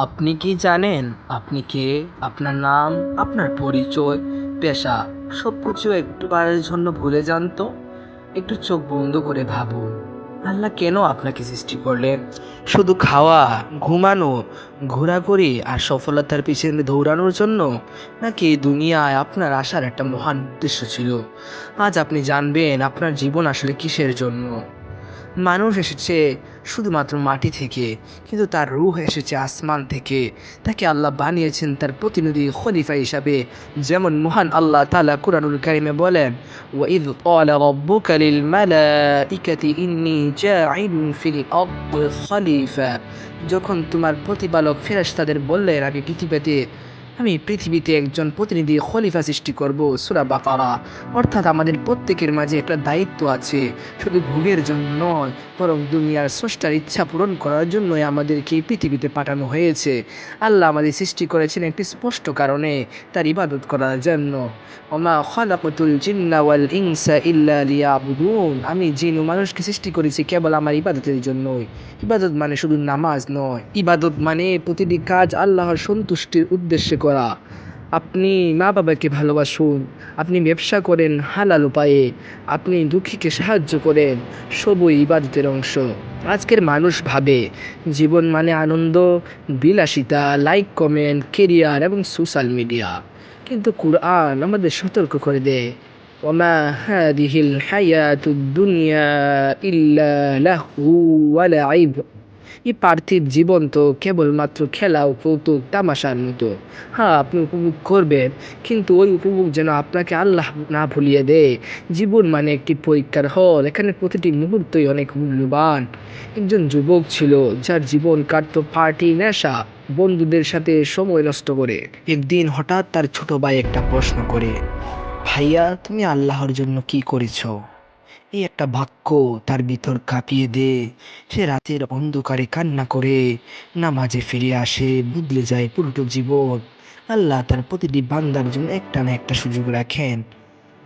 আপনি কি জানেন? আপনি কে? আপনার নাম? আপনার পরিচয়? পেশা? সব কিছু একটু একটুবারের জন্য ভুলে যান তো। একটু চোখ বন্ধ করে ভাবুন। আল্লাহ কেন আপনাকে সৃষ্টি করলেন? শুধু খাওয়া, ঘুমানো, ঘোরাঘুরি আর সফলতার পিছনে দৌড়ানোর জন্য? নাকি দুনিয়ায় আপনার আসার একটা মহান উদ্দেশ্য ছিল? আজ আপনি জানবেন আপনার জীবন আসলে কিসের জন্য। মানুষ এসেছে শুধুমাত্র মাটি থেকে কিন্তু তার রূহ এসেছে আসমান থেকে তাকে আল্লাহ বানিয়েছেন তার প্রতিনিধি খলিফা হিসাবে যেমন মহান আল্লাহ তালা কুরআনুল কারিমে বলেন وَإِذْ قَالَ رَبُّكَ لِلْمَلَائِكَةِ إِنِّي جَاعِلٌ فِي الْأَرْضِ خَلِيفَةً যখন তোমার প্রতিপালক ফেরেশতাদের বললেন আমি পৃথিবীতে আমি পৃথিবীতে একজন প্রতিনিধি খলিফা সৃষ্টি করব, সুরা বাকারা। অর্থাৎ আমাদের প্রত্যেকের মাঝে একটা দায়িত্ব আছে, শুধু ভোগের জন্য নয়, বরং দুনিয়ার স্রষ্টার ইচ্ছা পূরণ করার জন্যই আমাদেরকে পৃথিবীতে পাঠানো হয়েছে। আল্লাহ আমাদের সৃষ্টি করেছেন একটি স্পষ্ট কারণে, তার ইবাদত করার জন্য। ওমা খলাকতুল জিন্না ওয়াল ইনসা ইল্লা লিয়াবুদুন। আমি জিন ও মানুষকে সৃষ্টি করেছি কেবল আমার ইবাদতের জন্যই। ইবাদত মানে শুধু নামাজ নয়। ইবাদত মানে প্রতিটি কাজ আল্লাহর সন্তুষ্টির উদ্দেশ্যে করা। আপনি মা বাবাকে ভালোবাসুন, আপনি ব্যবসা করেন হালাল উপায়ে, আপনি দুঃখীকে সাহায্য করেন, সবই ইবাদতের অংশ। আজকের মানুষ ভাবে, জীবন মানে আনন্দ, বিলাসিতা লাইক কমেন্ট কেরিয়ার এবং সোশ্যাল মিডিয়া কিন্তু কুরআন আমাদের সতর্ক করে দেয়, ওমা হাদিহিল হায়াতুদ দুনিয়া ইল্লা লাহু ওয়া লাইব। এই পার্থিব জীবন তো কেবলমাত্র খেলা ও কৌতুক, তামাশার মতো। হ্যাঁ আপনি উপভোগ করবেন, কিন্তু ওই উপভোগ যেন আপনাকে আল্লাহ না ভুলিয়ে দেয়। জীবন মানে একটি পরীক্ষার হল, এখানে প্রতিটি মুহূর্তই অনেক মূল্যবান। একজন যুবক ছিল, যার জীবন কাটতো পার্টি নেশা, বন্ধুদের সাথে সময় নষ্ট করে। একদিন হঠাৎ তার ছোট ভাই একটা প্রশ্ন করে, ভাইয়া, তুমি আল্লাহর জন্য কি করেছ? এই একটা বাক্য তার ভিতর কাঁপিয়ে দে। সে রাতের অন্ধকারে কান্না করে। নামাজে ফিরে আসে, বদলে যায় পুরোটো জীবন। আল্লাহ তার প্রতিটি বান্দার জন্য একটা না একটা সুযোগ রাখেন।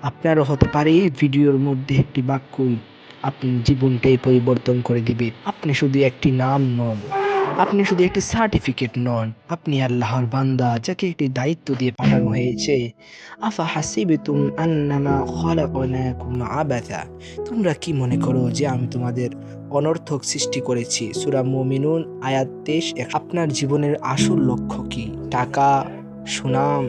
আপনারও হতে পারে এই ভিডিওর মধ্যে একটি বাক্যই আপনি জীবনটাই পরিবর্তন করে দিবে আপনি শুধু একটি নাম নন। আপনি শুধু একটি সার্টিফিকেট নন, আপনি আল্লাহর বান্দা যাকে একটি দায়িত্ব দিয়ে পাঠানো হয়েছে। আফা হাসিবেতুম আন্নামা খলাকনাকুম আবাথা তোমরা কি মনে করো যে আমি তোমাদের অনর্থক সৃষ্টি করেছি? সুরা মুমিনুন, আয়াত তেইশ আপনার জীবনের আসল লক্ষ্য কি? টাকা, সুনাম?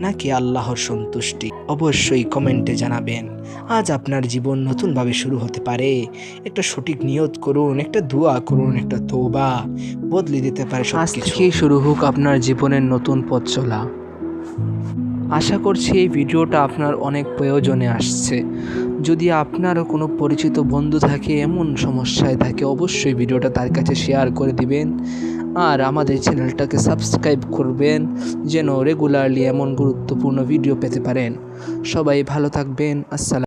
নাকি আল্লাহর সন্তুষ্টি? অবশ্যই কমেন্টে জানাবেন। আজ আপনার জীবন নতুনভাবে শুরু হতে পারে। একটা সঠিক নিয়ত করুন, একটা দোয়া করুন, একটা তোবা বদলে দিতে পারে সবকিছু। শুরু হোক আপনার জীবনের নতুন পথ চলা। আশা করছি এই ভিডিওটা আপনার অনেক প্রয়োজনে আসছে। যদি আপনারও কোনো পরিচিত বন্ধু থাকে, এমন সমস্যায় থাকে, অবশ্যই ভিডিওটা তার কাছে শেয়ার করে দিবেন। আর আমাদের চ্যানেলটাকে সাবস্ক্রাইব করবেন, যেন রেগুলারলি এমন গুরুত্বপূর্ণ ভিডিও পেতে পারেন। সবাই ভালো থাকবেন, আসসালাম।